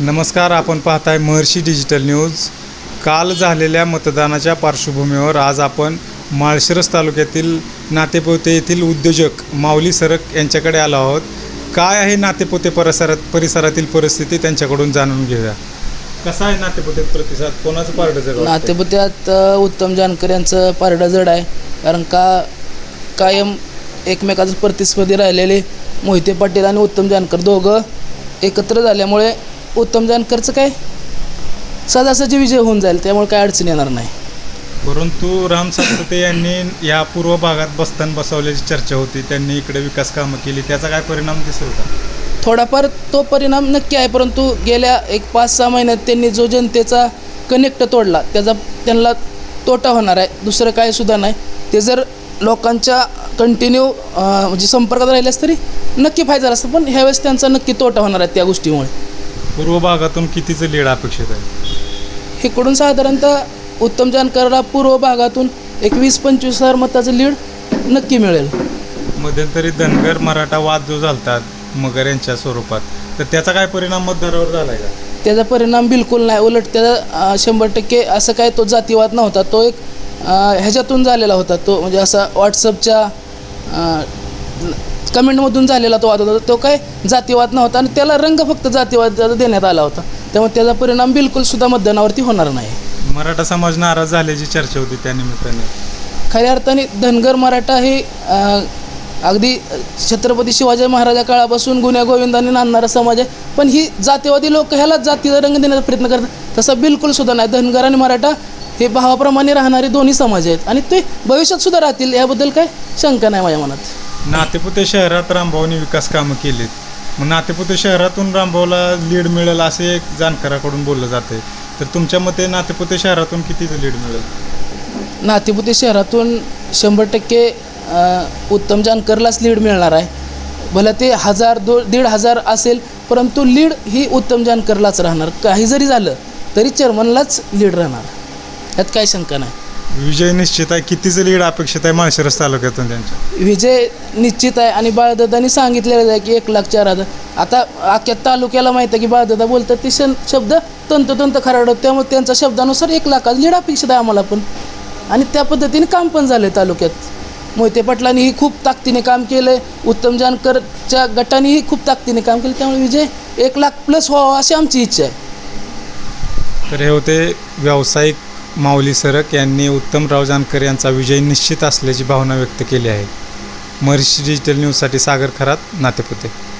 नमस्कार आपण पाहताय महर्षी डिजिटल न्यूज. काल झालेल्या मतदानाच्या पार्श्वभूमीवर आज आपण माळशिरस तालुक्यातील नातेपोते येथील उद्योजक माऊली सरक यांच्याकडे आलो आहोत. काय आहे नातेपोते परिसरात परिसरातील परिस्थिती त्यांच्याकडून जाणून घेऊया. कसा आहे नातेपोते प्रतिसाद? कोणाचं पारडं नातेपोत्यात वाटतंय? नातेपुत्यात अ, उत्तम जानकर यांचं पारडं जड आहे. कारण का कायम एकमेकाचं प्रतिस्पर्धी राहिलेले मोहिते पाटील आणि उत्तम जानकर दोघं एकत्र झाल्यामुळे उत्तम जानकरचं काय? सदासाची विजय होऊन जाईल त्यामुळे काय अडचण येणार नाही. परंतु राम सातपुते यांनी या पूर्व भागात बस्तान बसवल्याची चर्चा होती त्यांनी इकडे विकास कामं केली त्याचा काय परिणाम दिसेल का? थोडाफार तो परिणाम नक्की आहे परंतु गेल्या एक पाच सहा महिन्यात त्यांनी जो जनतेचा कनेक्ट तोडला त्याचा त्यांना तोटा होणार आहे दुसरं काय सुद्धा नाही. ते जर लोकांच्या कंटिन्यू म्हणजे संपर्कात राहिल्यास तरी नक्की फायदा असतं पण ह्यावेळेस त्यांचा नक्की तोटा होणार आहे त्या गोष्टीमुळे. पूर्व भागातून कितीचं लीड अपेक्षित आहे? इकडून साधारणतः उत्तम जानकरला पूर्व भागातून एक वीस पंचवीस हजार मताचं लीड नक्की मिळेल. मध्यंतरी धनगर मराठा वाद जो झालतात मगर यांच्या स्वरूपात तर त्याचा काय परिणाम मतदारावर झालाय का? त्याचा परिणाम बिलकुल नाही. उलट त्याचा अं, शंभर टक्के असं काय तो जातीवाद नव्हता. तो एक अं, ह्याच्यातून झालेला होता. तो म्हणजे असा व्हॉट्सअपच्या कमेंटमधून झालेला तो वाद होता. तो काय जातीवाद नव्हता आणि त्याला रंग फक्त जातीवाद देण्यात आला होता. त्यामुळे त्याचा परिणाम बिलकुल सुद्धा मतदानावरती होणार नाही. मराठा समाज नाराज झाल्याची चर्चा होती त्या निमित्ताने. खऱ्या अर्थाने धनगर मराठा हे अगदी छत्रपती शिवाजी महाराजा काळापासून गुन्ह्या गोविंदाने नांदणारा समाज आहे. पण ही जातीवादी लोक ह्याला जातीचा रंग देण्याचा प्रयत्न करतात. तसा बिलकुल सुद्धा नाही. धनगर आणि मराठा हे भावाप्रमाणे राहणारे दोन्ही समाज आहेत. आणि ते भविष्यात सुद्धा राहतील याबद्दल काय शंका नाही माझ्या मनात. नातेपुते शहरात रामभाऊने विकास कामं केलीत. मग नातेपुते शहरातून रामभाऊला लीड मिळेल असे एक जाणकाराकडून बोललं जाते तर तुमच्या मते नातेपुते शहरातून किती लीड मिळेल? नातेपुते शहरातून शंभर टक्के उत्तम जानकरलाच लीड मिळणार आहे. भला ते हजार दो दीड हजार असेल परंतु लीड ही उत्तम जानकरलाच राहणार. काही जरी झालं तरी चर्मनलाच लीड राहणार. यात काही शंका नाही. विजय निश्चित आहे. कितीचं लीड अपेक्षित आहे माळशिरस तालुक्यातून त्यांच्या? विजय निश्चित आहे आणि बाळदादांनी सांगितलेलं आहे की एक लाख चार हजार. आता अख्ख्या तालुक्याला माहीत आहे की बाळदादा बोलतात ते शन शब्द तंतोतंत खराडत त्यामुळे त्यांच्या शब्दानुसार एक लाखाचं लीड अपेक्षित आहे आम्हाला पण. आणि त्या पद्धतीने काम पण झालं आहे तालुक्यात. मोहिते पाटलांनीही खूप ताकदीने काम केलं आहे उत्तम जानकरच्या गटानेही खूप ताकदीने काम केलं. त्यामुळे विजय एक लाख प्लस व्हावा अशी आमची इच्छा आहे. तर हे होते व्यावसायिक माऊली सरक यांनी उत्तमराव जानकर यांचा विजय निश्चित असल्याची भावना व्यक्त केली आहे. महर्षी डिजिटल न्यूजसाठी सागर खरात नातेपुते.